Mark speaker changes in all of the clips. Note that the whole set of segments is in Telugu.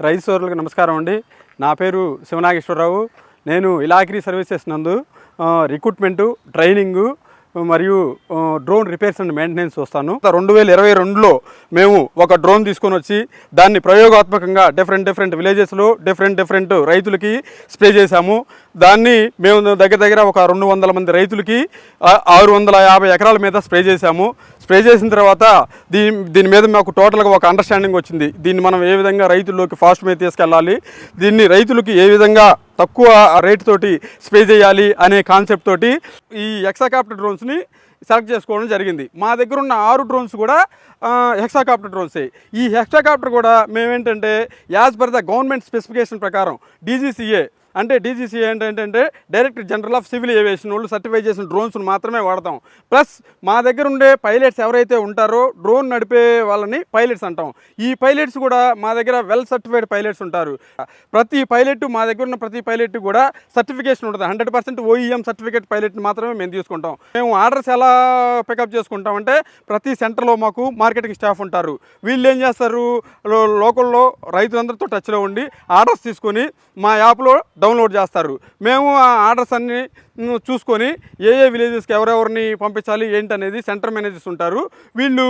Speaker 1: రైతు సోదరులకు నమస్కారం అండి. నా పేరు శివనాగేశ్వరరావు. నేను ఇలాగిరి సర్వీసెస్ నందు రిక్రూట్మెంటు ట్రైనింగు మరియు డ్రోన్ రిపేర్స్ అండ్ మెయింటెనెన్స్ వస్తాను. రెండు వేల ఇరవై రెండులో మేము ఒక డ్రోన్ తీసుకొని వచ్చి దాన్ని ప్రయోగాత్మకంగా డిఫరెంట్ డిఫరెంట్ విలేజెస్లో డిఫరెంట్ డిఫరెంట్ రైతులకి స్ప్రే చేశాము. దాన్ని మేము దగ్గర దగ్గర ఒక రెండు వందల మంది రైతులకి ఆరు వందల యాభై ఎకరాల మీద స్ప్రే చేశాము. స్ప్రే చేసిన తర్వాత దీని దీని మీద మాకు టోటల్గా ఒక అండర్స్టాండింగ్ వచ్చింది. దీన్ని మనం ఏ విధంగా రైతుల్లోకి ఫాస్ట్ మీద తీసుకెళ్ళాలి దీన్ని రైతులకి ఏ విధంగా తక్కువ రేట్ తోటి స్ప్రే చేయాలి అనే కాన్సెప్ట్ తోటి ఈ ఎక్సాకాప్టర్ డ్రోన్స్ని సెలెక్ట్ చేసుకోవడం జరిగింది. మా దగ్గర ఉన్న ఆరు డ్రోన్స్ కూడా హెక్సాకాప్టర్ డ్రోన్సే ఈ హెక్సాకాప్టర్ కూడా మేమేంటంటే as per the government specification ప్రకారం డీజీసీఏ అంటే డీజీసీ ఏంటంటే director general of civil aviation వాళ్ళు సర్టిఫై చేసిన డ్రోన్స్ను మాత్రమే వాడతాం. ప్లస్ మా దగ్గర ఉండే పైలట్స్ ఎవరైతే ఉంటారో డ్రోన్ నడిపే వాళ్ళని పైలట్స్ అంటాం. ఈ పైలట్స్ కూడా మా దగ్గర వెల్ సర్టిఫైడ్ పైలట్స్ ఉంటారు. ప్రతి పైలట్ మా దగ్గర ఉన్న ప్రతి పైలట్ కూడా సర్టిఫికేషన్ ఉంటుంది. Hundred percent OEM certificate pilot మాత్రమే మేము తీసుకుంటాం. మేము ఆర్డర్స్ ఎలా పికప్ చేసుకుంటాం అంటే ప్రతి సెంటర్లో మాకు మార్కెటింగ్ స్టాఫ్ ఉంటారు. వీళ్ళు ఏం చేస్తారు? లోకల్లో రైతులందరితో టచ్లో ఉండి ఆర్డర్స్ తీసుకొని మా యాప్లో డౌన్లోడ్ చేస్తారు. మేము ఆ ఆర్డర్స్ అన్ని చూసుకొని ఏ ఏ విలేజెస్కి ఎవరెవరిని పంపించాలి ఏంటి అనేది సెంటర్ మేనేజర్స్ ఉంటారు. వీళ్ళు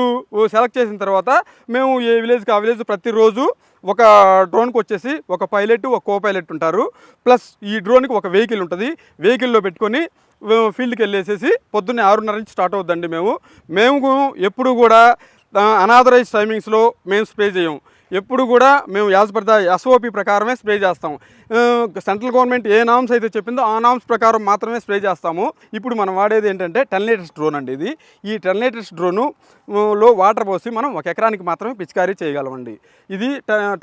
Speaker 1: సెలెక్ట్ చేసిన తర్వాత మేము ఏ విలేజ్కి ఆ విలేజ్ ప్రతిరోజు ఒక డ్రోన్కి వచ్చేసి ఒక పైలట్ ఒక కో పైలట్ ఉంటారు. ప్లస్ ఈ డ్రోన్కి ఒక వెహికల్ ఉంటుంది. వెహికల్లో పెట్టుకొని ఫీల్డ్కి వెళ్ళేసేసి పొద్దున్నే ఆరున్నర నుంచి స్టార్ట్ అవుద్దండి మేము. మేము ఎప్పుడు కూడా అనాథరైజ్ టైమింగ్స్లో మేము స్ప్రే చేయం. ఎప్పుడు కూడా మేము యాజ్ పర్ ద ఎస్ఓపి ప్రకారమే స్ప్రే చేస్తాము. సెంట్రల్ గవర్నమెంట్ ఏ నామ్స్ అయితే చెప్పిందో ఆ నామ్స్ ప్రకారం మాత్రమే స్ప్రే చేస్తాము. ఇప్పుడు మనం వాడేది ఏంటంటే టెన్ లీటర్స్ డ్రోన్ అండి ఇది. ఈ టెన్ లీటర్స్ డ్రోను లో వాటర్ పోసి మనం ఒక ఎకరానికి మాత్రమే పిచికారీ చేయగలమండి. ఇది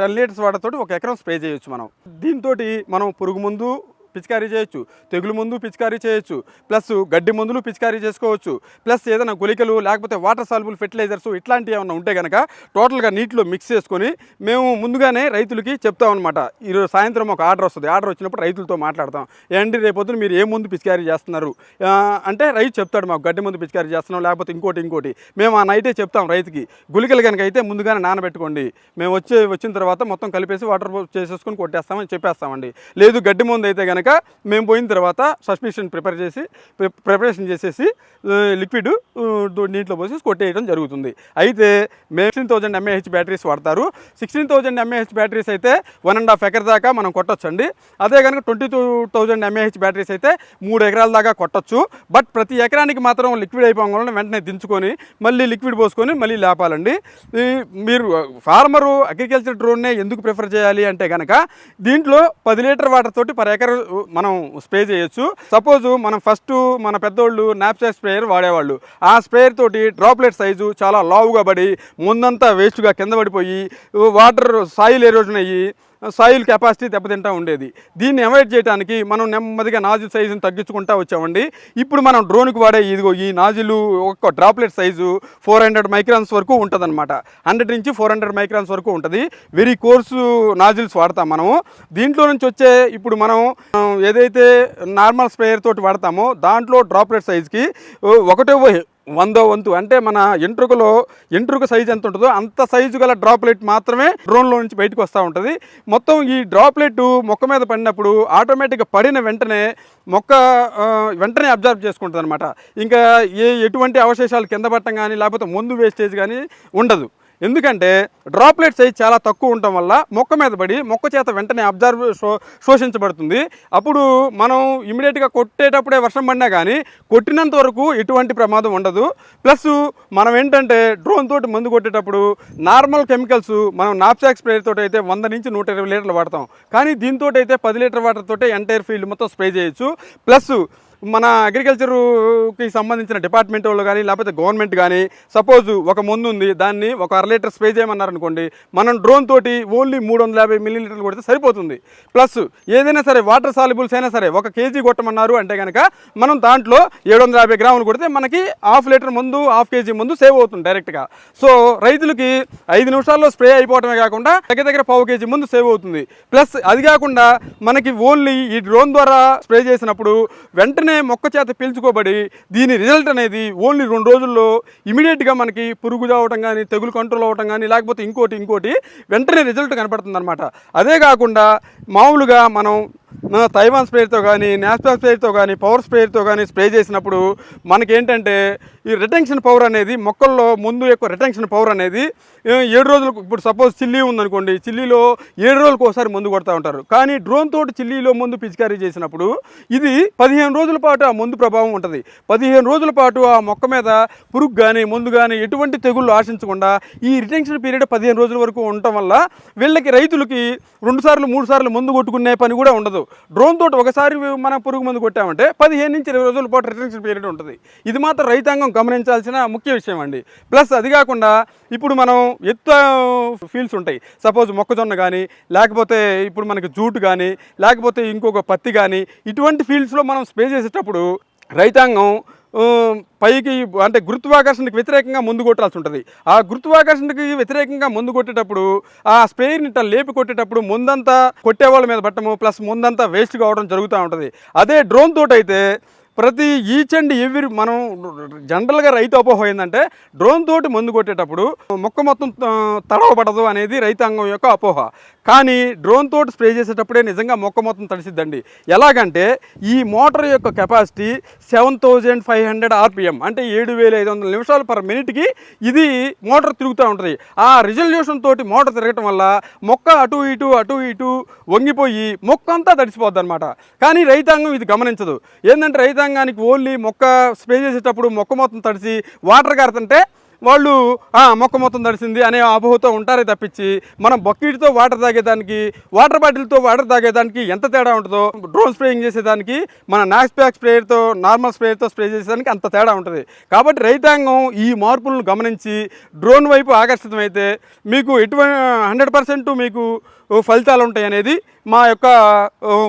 Speaker 1: టెన్ లీటర్స్ వాటర్ తోటి ఒక ఎకరం స్ప్రే చేయొచ్చు మనం. దీంతో మనం పురుగు ముందు పిచికారీ చేయొచ్చు. తెగులు మందు పిచికారీ చేయొచ్చు. ప్లస్ గడ్డి మందులు పిచికారీ చేసుకోవచ్చు. ప్లస్ ఏదైనా గుళికలు లేకపోతే వాటర్ సాల్బుల్ ఫెర్టిలైజర్స్ ఇట్లాంటివి ఏమైనా ఉంటే కనుక టోటల్గా నీటిలో మిక్స్ చేసుకొని మేము ముందుగానే రైతులకి చెప్తాం అనమాట ఈరోజు సాయంత్రం ఒక ఆర్డర్ వస్తుంది. ఆర్డర్ వచ్చినప్పుడు రైతులతో మాట్లాడతాం. ఏంటి రేపొద్దున మీరు ఏ ముందు పిచికారీ చేస్తున్నారు? అంటే రైతు చెప్తాడు మాకు గడ్డి ముందు పిచికారీ చేస్తున్నాం లేకపోతే ఇంకోటి ఇంకోటి. మేము ఆ నైటే చెప్తాం రైతుకి. గుళికలు కనుక అయితే ముందుగానే నానబెట్టుకోండి. మేము వచ్చే వచ్చిన తర్వాత మొత్తం కలిపేసి వాటర్ చేసేసుకొని కొట్టేస్తామని చెప్పేస్తామండి. లేదు గడ్డి ముందు అయితే కనుక మేము పోయిన తర్వాత సస్పెన్షన్ ప్రిపేర్ చేసి ప్రిపరేషన్ చేసేసి లిక్విడ్ నీటిలో పోసి కొట్టేయడం జరుగుతుంది. అయితే మేము సిక్స్టీన్ థౌజండ్ ఎంఏహెచ్ బ్యాటరీస్ వాడతారు. సిక్స్టీన్ థౌజండ్ ఎంఏహెచ్ బ్యాటరీస్ అయితే వన్ అండ్ హాఫ్ ఎకర్ దాకా మనం కొట్టొచ్చండి. అదే కనుక twenty two thousand MAH batteries అయితే మూడు ఎకరాల దాకా కొట్టొచ్చు. బట్ ప్రతి ఎకరానికి మాత్రం లిక్విడ్ అయిపోవడం వెంటనే దించుకొని మళ్ళీ లిక్విడ్ పోసుకొని మళ్ళీ లేపాలండి. మీరు ఫార్మరు అగ్రికల్చర్ డ్రోన్నే ఎందుకు ప్రిఫర్ చేయాలి అంటే కనుక దీంట్లో పది లీటర్ వాటర్ తోటి పర్ ఎకర్ మనం స్ప్రే చేయొచ్చు. సపోజ్ మనం ఫస్ట్ మన పెద్దోళ్ళు నాప్సాక్ స్ప్రేయర్ వాడేవాళ్ళు. ఆ స్ప్రేయర్ తోటి డ్రాప్లెట్ సైజు చాలా లావుగా పడి ముందంతా వేస్ట్గా కింద పడిపోయి వాటర్ సాయిల్ ఎరోజన్ అయ్యి సాయిల్ కెపాసిటీ దెబ్బతింటా ఉండేది. దీన్ని అవాయిడ్ చేయడానికి మనం నెమ్మదిగా నాజిల్ సైజుని తగ్గించుకుంటా వచ్చామండి. ఇప్పుడు మనం డ్రోన్కి వాడే ఇదిగో ఈ నాజిలు ఒక్క droplet size four hundred microns వరకు ఉంటుందన్నమాట. హండ్రెడ్ నుంచి ఫోర్ హండ్రెడ్ మైక్రాన్స్ వరకు ఉంటుంది. వెరీ కోర్సు నాజిల్స్ వాడతాం మనము. దీంట్లో నుంచి వచ్చే ఇప్పుడు మనం ఏదైతే నార్మల్ స్ప్రేయర్ తోటి వాడతామో దాంట్లో డ్రాప్లెట్ సైజ్కి ఒకటే వందో వంతు. అంటే మన ఎంట్రుకలో ఎంట్రుక సైజ్ ఎంత ఉంటుందో అంత సైజు గల డ్రాప్లెట్ మాత్రమే డ్రోన్లో నుంచి బయటకు వస్తూ ఉంటుంది. మొత్తం ఈ డ్రాప్లెట్ మొక్క మీద పడినప్పుడు ఆటోమేటిక్గా పడిన వెంటనే మొక్క వెంటనే అబ్జర్వ్ చేసుకుంటుంది అనమాట ఇంకా ఏ ఎటువంటి అవశేషాలు కింద పట్టడం కానీ లేకపోతే ముందు వేస్టేజ్ కానీ ఉండదు. ఎందుకంటే డ్రాప్లెట్ సైజ్ చాలా తక్కువ ఉండటం వల్ల మొక్క మీద పడి మొక్క చేత వెంటనే అబ్జర్వ్ శోషించబడుతుంది. అప్పుడు మనం ఇమీడియట్గా కొట్టేటప్పుడే వర్షం పడినా కానీ కొట్టినంత వరకు ఎటువంటి ప్రమాదం ఉండదు. ప్లస్ మనం ఏంటంటే డ్రోన్ తోటి మందు కొట్టేటప్పుడు నార్మల్ కెమికల్స్ మనం నాప్సాక్ స్ప్రే తోటి అయితే వంద నుంచి నూట ఇరవై లీటర్లు వాడతాం. కానీ దీంతో అయితే పది లీటర్ వాటర్ తోటే ఎంటైర్ ఫీల్డ్ మొత్తం స్ప్రే చేయొచ్చు. ప్లస్ మన అగ్రికల్చర్కి సంబంధించిన డిపార్ట్మెంట్ వాళ్ళు కానీ లేకపోతే గవర్నమెంట్ కానీ సపోజ్ ఒక మందు ఉంది దాన్ని ఒక అర లీటర్ స్ప్రే చేయమన్నారు అనుకోండి మనం డ్రోన్ తోటి ఓన్లీ మూడు వందల యాభై మిల్లీ లీటర్లు కొడితే సరిపోతుంది. ప్లస్ ఏదైనా సరే వాటర్ సాల్యుబుల్స్ అయినా సరే ఒక కేజీ కొట్టమన్నారు అంటే కనుక మనం దాంట్లో ఏడు వందల యాభై గ్రాములు కొడితే మనకి హాఫ్ లీటర్ ముందు హాఫ్ కేజీ ముందు సేవ్ అవుతుంది డైరెక్ట్గా. సో రైతులకి ఐదు నిమిషాల్లో స్ప్రే అయిపోవటమే కాకుండా దగ్గర దగ్గర పావు కేజీ ముందు సేవ్ అవుతుంది. ప్లస్ అది కాకుండా మనకి ఓన్లీ ఈ డ్రోన్ ద్వారా స్ప్రే చేసినప్పుడు వెంటనే వెంటనే మొక్క చేత పీల్చుకోబడి దీని రిజల్ట్ అనేది ఓన్లీ రెండు రోజుల్లో ఇమీడియట్గా మనకి పురుగు చావటం కానీ తెగులు కంట్రోల్ అవ్వటం కానీ లేకపోతే ఇంకోటి ఇంకోటి వెంటనే రిజల్ట్ కనపడుతుంది అనమాట అదే కాకుండా మామూలుగా మనం తైవాన్ స్ప్రేయర్తో కానీ నేస్పా స్ప్రేయర్తో కానీ పవర్ స్ప్రేయర్తో కానీ స్ప్రే చేసినప్పుడు మనకేంటంటే ఈ రిటెన్షన్ పవర్ అనేది మొక్కల్లో ముందు ఎక్కువ రిటెన్షన్ పవర్ అనేది ఏడు రోజులకు ఇప్పుడు సపోజ్ చిల్లీ ఉందనుకోండి చిల్లీలో ఏడు రోజులకు ఒకసారి మందు కొడతా ఉంటారు. కానీ డ్రోన్ తోటి చిల్లీలో ముందు పిచికారీ చేసినప్పుడు ఇది పదిహేను రోజుల పాటు ఆ మందు ప్రభావం ఉంటుంది. పదిహేను రోజుల పాటు ఆ మొక్క మీద పురుగు కానీ ముందు కానీ ఎటువంటి తెగుళ్ళు ఆశించకుండా ఈ రిటెన్షన్ పీరియడ్ పదిహేను రోజుల వరకు ఉండటం వల్ల వీళ్ళకి రైతులకి రెండు సార్లు మూడు సార్లు మందు కొట్టుకునే పని కూడా ఉండదు. డ్రోన్ తోటి ఒకసారి మనం పురుగు మందు కొట్టామంటే పదిహేను నుంచి ఇరవై రోజుల పాటు రిటెన్షన్ పీరియడ్ ఉంటుంది. ఇది మాత్రం రైతాంగం గమనించాల్సిన ముఖ్య విషయం అండి. ప్లస్ అది కాకుండా ఇప్పుడు మనం ఎత్తు uh, ఫీల్డ్స్ ఉంటాయి. సపోజ్ మొక్కజొన్న కానీ లేకపోతే ఇప్పుడు మనకి జూట్ కానీ లేకపోతే ఇంకొక పత్తి కానీ ఇటువంటి ఫీల్డ్స్లో మనం స్ప్రే చేసేటప్పుడు రైతాంగం పైకి అంటే గురుత్వాకర్షణకి వ్యతిరేకంగా ముందు కొట్టాల్సి ఉంటుంది. ఆ గురుత్వాకర్షణకి వ్యతిరేకంగా ముందు కొట్టేటప్పుడు ఆ స్ప్రేని ఇట్లా లేపి కొట్టేటప్పుడు ముందంతా కొట్టే వాళ్ళ మీద పట్టము ప్లస్ ముందంతా వేస్ట్ కావడం జరుగుతూ ఉంటుంది. అదే డ్రోన్ తోటైతే అయితే ప్రతి ఈచ్ అండ్ ఎవ్రీ మనం జనరల్గా రైతు అపోహ ఏంటంటే డ్రోన్ తోటి మందు కొట్టేటప్పుడు మొక్క మొత్తం తడవబడదు అనేది రైతాంగం యొక్క అపోహ. కానీ డ్రోన్ తోటి స్ప్రే చేసేటప్పుడే నిజంగా మొక్క మొత్తం తడిసిద్దండి. ఎలాగంటే ఈ మోటార్ యొక్క capacity seven thousand five hundred RPM అంటే ఏడు వేల ఐదు వందల నిమిషాలు పర్ మినిట్కి ఇది మోటార్ తిరుగుతూ ఉంటుంది. ఆ రిజల్యూషన్ తోటి మోటార్ తిరగటం వల్ల మొక్క అటు ఇటు అటు ఇటు వంగిపోయి మొక్క అంతా తడిసిపోద్ది అనమాట కానీ రైతాంగం ఇది గమనించదు. ఏంటంటే రైతాంగానికి ఓన్లీ మొక్క స్ప్రే చేసేటప్పుడు మొక్క మొత్తం తడిసి వాటర్ కారుతుంటే వాళ్ళు మొక్క మొత్తం తడిసింది అనే అపోహతో ఉంటారే తప్పించి మనం బకెట్తో వాటర్ తాగేదానికి వాటర్ బాటిల్తో వాటర్ తాగేదానికి ఎంత తేడా ఉంటుందో డ్రోన్ స్ప్రేయింగ్ చేసేదానికి మన నాక్స్ ప్యాక్ స్ప్రేయర్తో నార్మల్ స్ప్రేయర్తో స్ప్రే చేసేదానికి అంత తేడా ఉంటుంది. కాబట్టి రైతాంగం ఈ మార్పులను గమనించి డ్రోన్ వైపు ఆకర్షితమైతే మీకు ఎటువంటి హండ్రెడ్ పర్సెంట్ మీకు ఫలితాలు ఉంటాయి అనేది మా యొక్క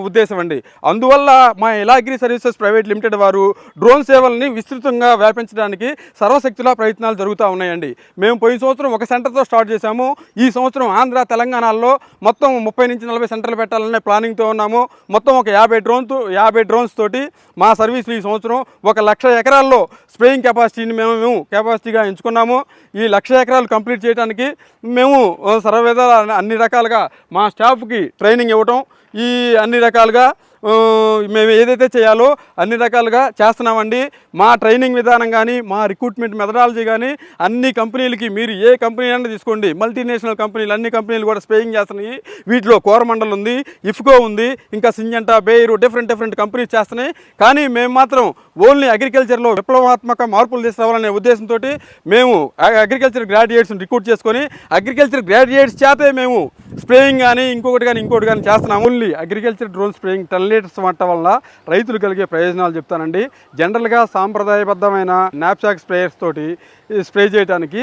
Speaker 1: ఉద్దేశం అండి. అందువల్ల మా ఇలాగ్రి సర్వీసెస్ ప్రైవేట్ లిమిటెడ్ వారు డ్రోన్ సేవల్ని విస్తృతంగా వ్యాపించడానికి సర్వశక్తుల ప్రయత్నాలు జరుగుతూ ఉన్నాయండి. మేము పోయిన సంవత్సరం ఒక సెంటర్తో స్టార్ట్ చేశాము. ఈ సంవత్సరం ఆంధ్ర తెలంగాణలో మొత్తం ముప్పై నుంచి నలభై సెంటర్లు పెట్టాలనే ప్లానింగ్తో ఉన్నాము. మొత్తం ఒక యాభై డ్రోన్తో యాభై డ్రోన్స్ తోటి మా సర్వీసులు ఈ సంవత్సరం ఒక లక్ష ఎకరాల్లో స్ప్రేయింగ్ కెపాసిటీని మేము మేము కెపాసిటీగా ఎంచుకున్నాము. ఈ లక్ష ఎకరాలు కంప్లీట్ చేయడానికి మేము ఆ, సర్వవిధాల అన్ని రకాలుగా మా స్టాఫ్కి ట్రైనింగ్ ఇవ్వటం ఈ అన్ని రకాలుగా మేము ఏదైతే చేయాలో అన్ని రకాలుగా చేస్తున్నామండి. మా ట్రైనింగ్ విధానం కానీ మా రిక్రూట్మెంట్ మెథడాలజీ కానీ అన్ని కంపెనీలకి మీరు ఏ కంపెనీ అయినా తీసుకోండి. మల్టీనేషనల్ కంపెనీలు అన్ని కంపెనీలు కూడా స్ప్రేయింగ్ చేస్తున్నాయి. వీటిలో కోరమండల్ ఉంది ఇఫ్కో ఉంది ఇంకా Syngenta Bayer different different companies చేస్తున్నాయి. కానీ మేము మాత్రం ఓన్లీ అగ్రికల్చర్లో విప్లవాత్మక మార్పులు తీసుకురావాలనే ఉద్దేశంతో మేము అగ్రికల్చర్ గ్రాడ్యుయేట్స్ని రిక్రూట్ చేసుకొని అగ్రికల్చర్ గ్రాడ్యుయేట్స్ చేతే మేము స్ప్రేయింగ్ కానీ ఇంకొకటి కానీ ఇంకోటి కానీ చేస్తున్నాం ఓన్లీ అగ్రికల్చర్ డ్రోన్ స్ప్రేయింగ్ టల్ లీటర్స్ వంట వల్ల రైతులు కలిగే ప్రయోజనాలు చెప్తానండి. జనరల్గా సాంప్రదాయబద్ధమైన నాప్సాక్ స్ప్రేయర్స్ తోటి స్ప్రే చేయడానికి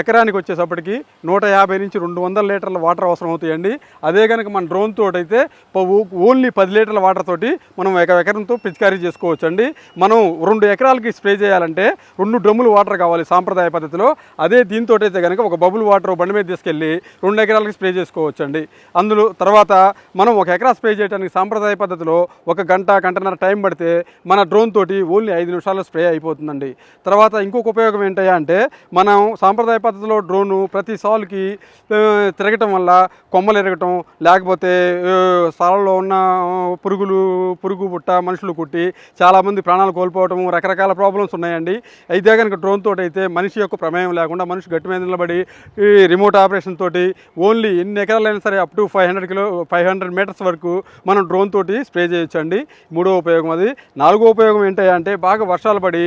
Speaker 1: ఎకరానికి వచ్చేసప్పటికి నూట యాభై నుంచి రెండు వందల లీటర్ల వాటర్ అవసరం అవుతాయండి. అదే కనుక మన డ్రోన్ తోటైతే అయితే ఓన్లీ పది లీటర్ల వాటర్ తోటి మనం ఒక ఎకరంతో పిచికారీ చేసుకోవచ్చు అండి మనం రెండు ఎకరాలకి స్ప్రే చేయాలంటే రెండు డ్రమ్ములు వాటర్ కావాలి సాంప్రదాయ పద్ధతిలో. అదే దీంతో అయితే కనుక ఒక బబుల్ వాటర్ బండి మీద తీసుకెళ్ళి రెండు ఎకరాలకి స్ప్రే చేసుకోవచ్చు అండి అందులో తర్వాత మనం ఒక ఎకరా స్ప్రే చేయడానికి సాంప్రదాయ పద్ధతిలో ఒక గంట గంటన్నర టైం పడితే మన డ్రోన్ తోటి ఓన్లీ ఐదు నిమిషాల్లో స్ప్రే అయిపోతుందండి. తర్వాత ఇంకొక ఉపయోగం ఏంటయ్యా అంటే మనం సాంప్రదాయ పద్ధతిలో డ్రోను ప్రతి సాల్కి తిరగటం వల్ల కొమ్మలు ఎరగటం లేకపోతే ఆ, సాలలో ఉన్న పురుగులు పురుగు పుట్ట మనుషులు కుట్టి చాలామంది ప్రాణాలు కోల్పోవటం రకరకాల ప్రాబ్లమ్స్ ఉన్నాయండి. అయితే కనుక డ్రోన్ తోటి అయితే మనిషి యొక్క ప్రమేయం లేకుండా మనిషి గట్టి మీద నిలబడి ఈ రిమోట్ ఆపరేషన్ తోటి ఓన్లీ ఎన్ని ఎకరాలైనా సరే up to five hundred kilo five hundred metres వరకు మనం డ్రోన్ తోటి స్ప్రే చేయొచ్చు అండి మూడో ఉపయోగం అది. నాలుగో ఉపయోగం ఏంటంటే బాగా వర్షాలు పడి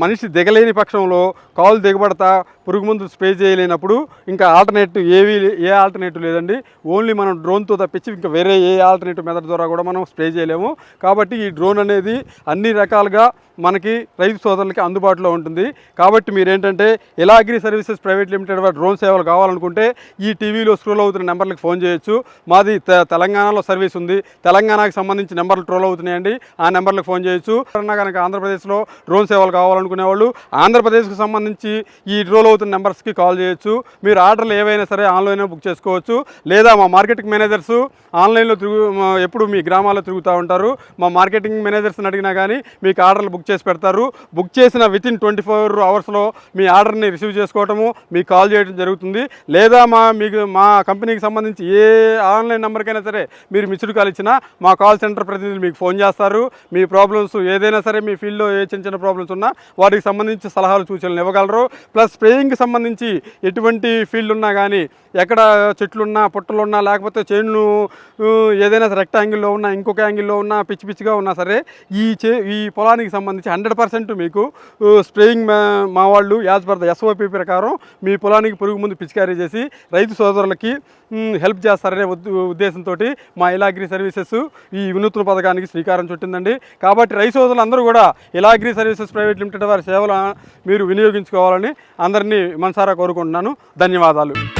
Speaker 1: మనిషి దిగలేని పక్షంలో కాలు దిగబడతా పురుగు మందులు స్ప్రే చేయలేనప్పుడు ఇంకా ఆల్టర్నేటివ్ ఏవి ఏ ఆల్టర్నేటివ్ లేదండి. ఓన్లీ మనం డ్రోన్తో తప్పించి ఇంకా వేరే ఏ ఆల్టర్నేటివ్ మెథడ్ ద్వారా కూడా మనం స్ప్రే చేయలేము. కాబట్టి ఈ డ్రోన్ అనేది అన్ని రకాలుగా మనకి రైతు సోదరులకి అందుబాటులో ఉంటుంది. కాబట్టి మీరేంటంటే Ilagri services private limited వారి డ్రోన్ సేవలు కావాలనుకుంటే ఈ టీవీలో స్క్రోల్ అవుతున్న నెంబర్లకు ఫోన్ చేయొచ్చు. మాది తె- తెలంగాణలో సర్వీస్ ఉంది. తెలంగాణకి సంబంధించి నెంబర్లు ట్రోల్ అవుతున్నాయండి. ఆ నెంబర్లకు ఫోన్ చేయొచ్చు. కనుక ఆంధ్రప్రదేశ్లో డ్రోన్ సేవలు కావాలనుకునే వాళ్ళు ఆంధ్రప్రదేశ్కి సంబంధించి ఈ ట్రోల్ అవుతున్న నెంబర్స్కి కాల్ చేయొచ్చు. మీరు ఆర్డర్లు ఏవైనా సరే ఆన్లైన్లో బుక్ చేసుకోవచ్చు. లేదా మా మార్కెటింగ్ మేనేజర్స్ ఆన్లైన్లో తిరుగు ఎప్పుడు మీ గ్రామాల్లో తిరుగుతూ ఉంటారు. మా మార్కెటింగ్ మేనేజర్స్ని అడిగినా కానీ మీకు ఆర్డర్లు బుక్ చేసి పెడతారు. బుక్ చేసిన విత్ ఇన్ ట్వంటీ ఫోర్ అవర్స్లో మీ ఆర్డర్ని రిసీవ్ చేసుకోవటము మీకు కాల్ చేయడం జరుగుతుంది. లేదా మా మీకు మా కంపెనీకి సంబంధించి ఏ ఆన్లైన్ నెంబర్కైనా సరే మీరు మిస్డ్ కాల్ ఇచ్చినా మా కాల్ సెంటర్ ప్రతినిధులు మీకు ఫోన్ చేస్తారు. మీ ప్రాబ్లమ్స్ ఏదైనా సరే మీ ఫీల్డ్లో ఏ చిన్న చిన్న ప్రాబ్లమ్స్ ఉన్నా వాటికి సంబంధించి సలహాలు సూచనలు ఇవ్వగలరు. ప్లస్ స్ప్రేయింగ్కి సంబంధించి ఎటువంటి ఫీల్డ్ ఉన్నా కానీ ఎక్కడ చెట్లున్నా పుట్టలున్నా లేకపోతే చేను ఏదైనా రెక్ట్ రెక్టాంగిల్లో ఉన్నా ఇంకొక యాంగిల్లో ఉన్నా పిచ్చి పిచ్చిగా ఉన్నా సరే ఈ చే ఈ పొలానికి సంబంధించి హండ్రెడ్ పర్సెంట్ మీకు స్ప్రేయింగ్ మా మా వాళ్ళు యాజ్ పర్ ద ఎస్ఓపి ప్రకారం మీ పొలానికి పురుగు ముందు పిచికారీ చేసి రైతు సోదరులకి హెల్ప్ చేస్తారనే ఉద్- ఉద్దేశంతో మా ఇలాగ్రి సర్వీసెస్ ఈ వినూత్న పథకానికి శ్రీకారం చుట్టిందండి. కాబట్టి రైతు సోదరులందరూ కూడా ఇలాగ్రి సర్వీసెస్ ప్రైవేట్ లిమిటెడ్ వారి సేవలు మీరు వినియోగించుకోవాలని అందరినీ మనసారా కోరుకుంటున్నాను. ధన్యవాదాలు.